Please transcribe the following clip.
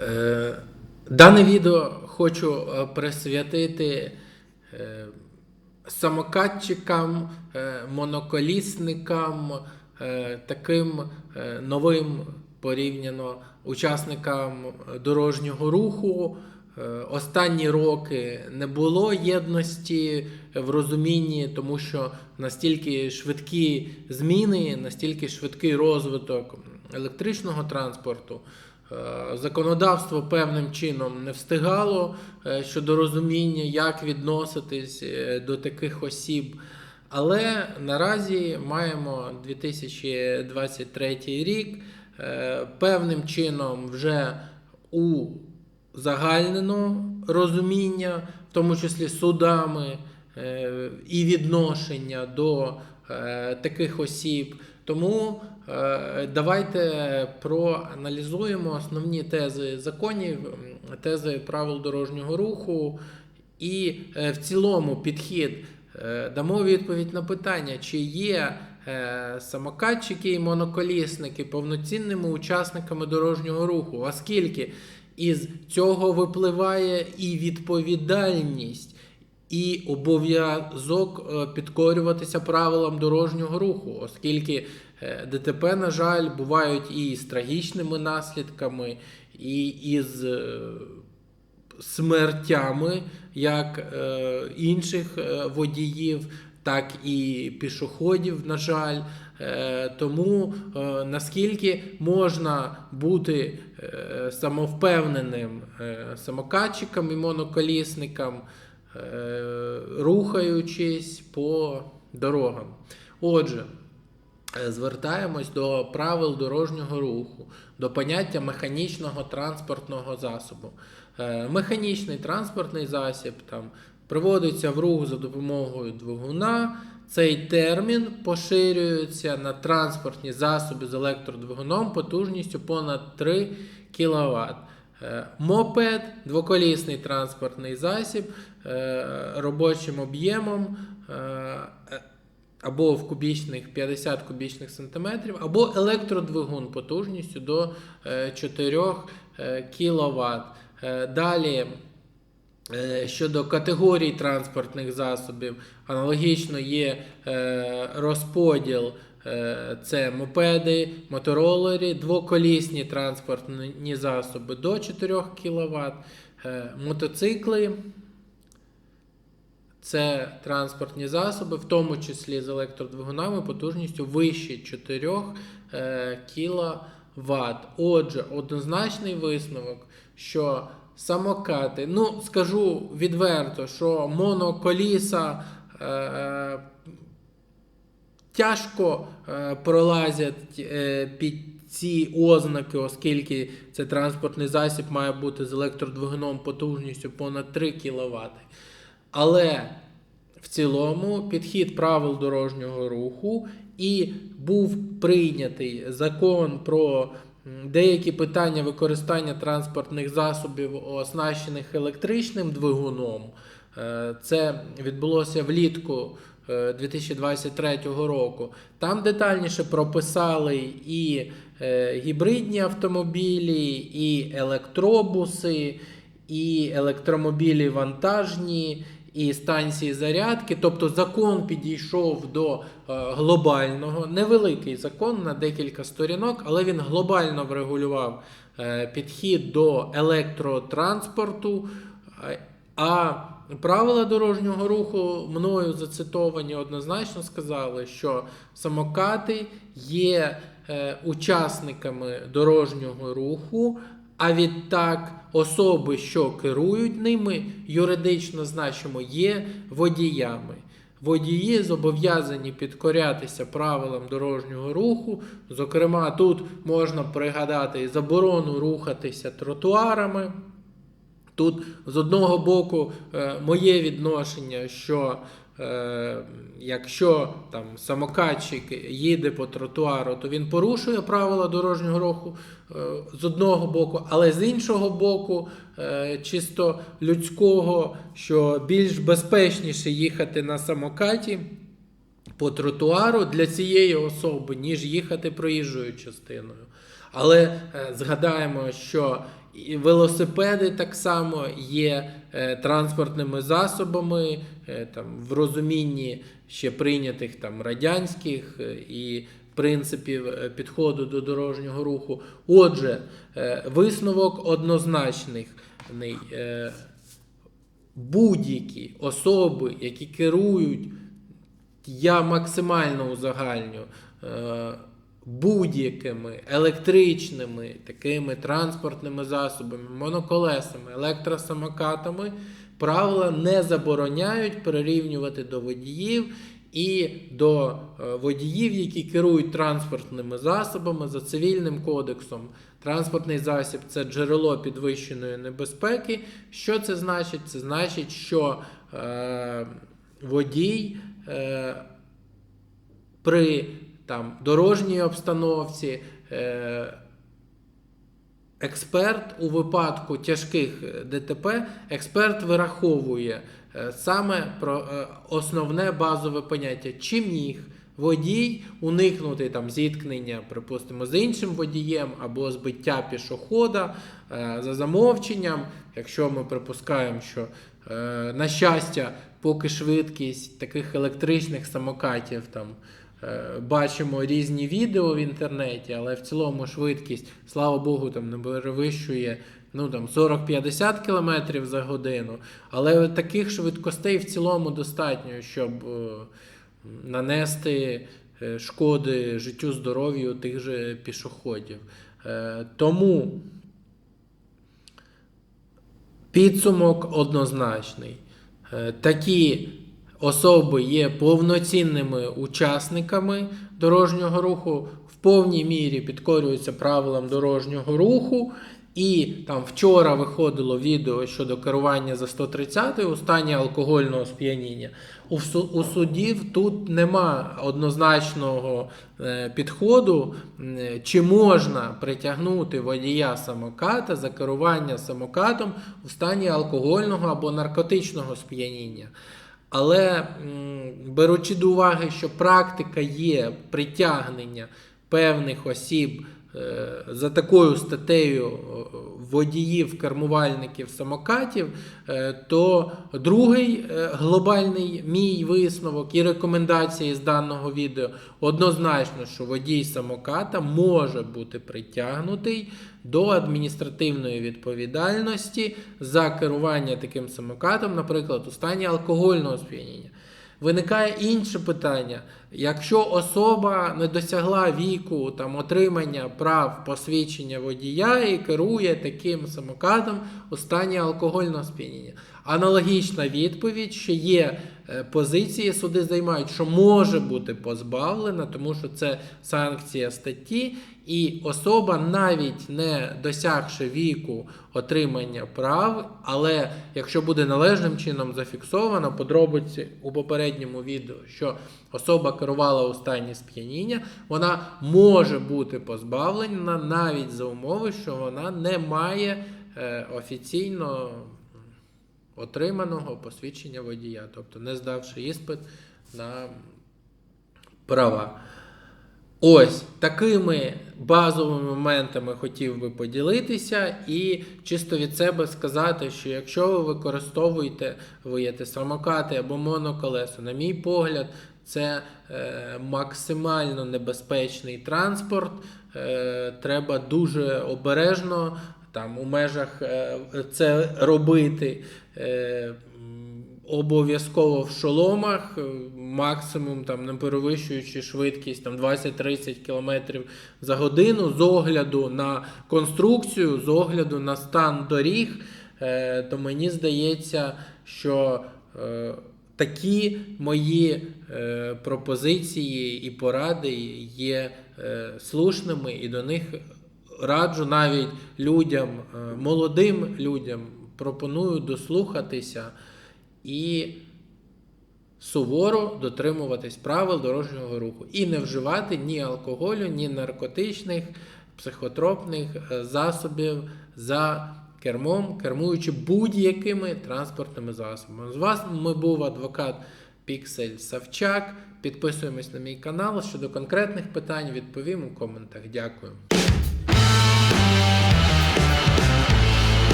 Е, Дане відео хочу е, присвятити е, самокатчикам, моноколісникам, таким новим порівняно учасникам дорожнього руху. Останні роки не було єдності в розумінні, тому що настільки швидкі зміни, настільки швидкий розвиток електричного транспорту. Е, Законодавство певним чином не встигало е, щодо розуміння, як відноситись е, до таких осіб. Але наразі маємо 2023 рік. Певним чином вже узагальнено розуміння, в тому числі судами, і відношення до таких осіб. Тому давайте проаналізуємо основні тези законів, тези правил дорожнього руху і е, в цілому підхід. Е, дамо відповідь на питання, чи є е, самокатчики і моноколісники повноцінними учасниками дорожнього руху, оскільки із цього випливає і відповідальність і обов'язок е, підкорюватися правилам дорожнього руху, оскільки е, ДТП, на жаль, бувають і з трагічними наслідками, і із е, смертями як інших водіїв, так і пішоходів, на жаль. Тому наскільки можна бути самовпевненим самокатчиком і моноколісником, рухаючись по дорогам. Отже, Е, Звертаємось до правил дорожнього руху, до поняття механічного транспортного засобу. Е, Механічний транспортний засіб там приводиться в рух за допомогою двигуна. Цей термін поширюється на транспортні засоби з електродвигуном потужністю понад 3 кВт. Мопед двоколісний транспортний засіб е, робочим об'ємом е, або в кубічних 50 кубічних сантиметрів, або електродвигун потужністю до е, 4 кВт. Далі. Е, Щодо категорій транспортних засобів, аналогічно є е, розподіл. Е, Це мопеди, моторолери, двоколісні транспортні засоби до 4 кВт, мотоцикли. Це транспортні засоби, в тому числі з електродвигунами потужністю вище 4 кВт. Отже, однозначний висновок, що самокати, ну скажу відверто, що моноколіса е, тяжко е, пролазять е, під ці ознаки, оскільки це транспортний засіб має бути з електродвигуном потужністю понад 3 кВт. Але в цілому підхід правил дорожнього руху і був прийнятий закон про деякі питання використання транспортних засобів, оснащених електричним двигуном. Е, Це відбулося влітку е, 2023 року. Там детальніше прописали і е, гібридні автомобілі, і електробуси, і електромобілі вантажні, і станції зарядки. Тобто закон підійшов до е, глобального, невеликий закон на декілька сторінок, але він глобально врегулював е, підхід до електротранспорту. Е, А правила дорожнього руху мною зацитовані однозначно сказали, що самокати є учасниками дорожнього руху, а відтак особи, що керують ними, юридично значимо є водіями. Водії зобов'язані підкорятися правилам дорожнього руху. Зокрема, тут можна пригадати заборону рухатися тротуарами. Тут з одного боку е, моє відношення, що е, якщо там самокатчик їде по тротуару, то він порушує правила дорожнього руху е, з одного боку, але з іншого боку, чисто людського, що більш безпечніше їхати на самокаті по тротуару для цієї особи, ніж їхати проїжджою частиною. Але е, згадаємо, що і велосипеди так само є е, транспортними засобами, е, там, в розумінні ще прийнятих там, радянських е, і принципів підходу до дорожнього руху. Отже, висновок однозначний. Е, будь-які особи, які керують, я максимально узагальню, будь-якими електричними такими транспортними засобами, моноколесами, електросамокатами, правила не забороняють прирівнювати до водіїв і до е, водіїв, які керують транспортними засобами за цивільним кодексом. Транспортний засіб це джерело підвищеної небезпеки. Що це значить? Це значить, що е, водій е, при там, дорожній обстановці. Е, Експерт у випадку тяжких е, ДТП, експерт вираховує е, саме про е, основне базове поняття, чи міг водій уникнути там зіткнення, припустимо, з іншим водієм або збиття пішохода за замовченням, якщо ми припускаємо, що на щастя, поки швидкість таких електричних самокатів там. Е, Бачимо різні відео в інтернеті, але в цілому швидкість, слава Богу, там не перевищує ну, там, 40-50 км за годину. Але таких швидкостей в цілому достатньо, щоб е, нанести е, шкоди життю здоров'ю тих же пішоходів. Тому підсумок однозначний. Такі особи є повноцінними учасниками дорожнього руху, в повній мірі підкорюються правилам дорожнього руху. І там вчора виходило відео щодо керування за 130 у стані алкогольного сп'яніння. У, у судів тут нема однозначного е, підходу, м, чи можна притягнути водія самоката за керування самокатом у стані алкогольного або наркотичного сп'яніння. Але беручи до уваги, що практика є притягнення певних осіб е, за такою статтею водіїв, кермувальників самокатів, е, то другий е, глобальний мій висновок і рекомендації з даного відео однозначно, що водій самоката може бути притягнутий до адміністративної відповідальності за керування таким самокатом, наприклад, у стані алкогольного сп'яніння. Виникає інше питання. Якщо особа не досягла віку там, отримання прав посвідчення водія і керує таким самокатом у стані алкогольного сп'яніння. Аналогічна відповідь, що є е, позиції, суди займають, що може бути позбавлена, тому що це санкція статті, і особа, навіть не досягши віку отримання прав, але якщо буде належним чином зафіксовано подробиці у попередньому відео, що особа керувала у стані сп'яніння, вона може бути позбавлена навіть за умови, що вона не має е, офіційно отриманого посвідчення водія, тобто не здавши іспит на права. Ось такими базовими моментами хотів би поділитися, і чисто від себе сказати, що якщо ви використовуєте вияти самокати або моноколесо, на мій погляд, це е, максимально небезпечний транспорт. Е, треба дуже обережно там у межах е, це робити. Е, Обов'язково в шоломах, е, максимум там не перевищуючи швидкість там 20-30 км за годину з огляду на конструкцію, з огляду на стан доріг, то мені здається, що такі мої пропозиції і поради є слушними, і до них раджу навіть людям, е, молодим людям, пропоную дослухатися і суворо дотримуватись правил дорожнього руху і не вживати ні алкоголю, ні наркотичних, психотропних е, засобів за кермом, кермуючи будь-якими транспортними засобами. З вами був адвокат Піксель Савчак. Підписуємось на мій канал. Щодо конкретних питань відповім у коментах. Дякую.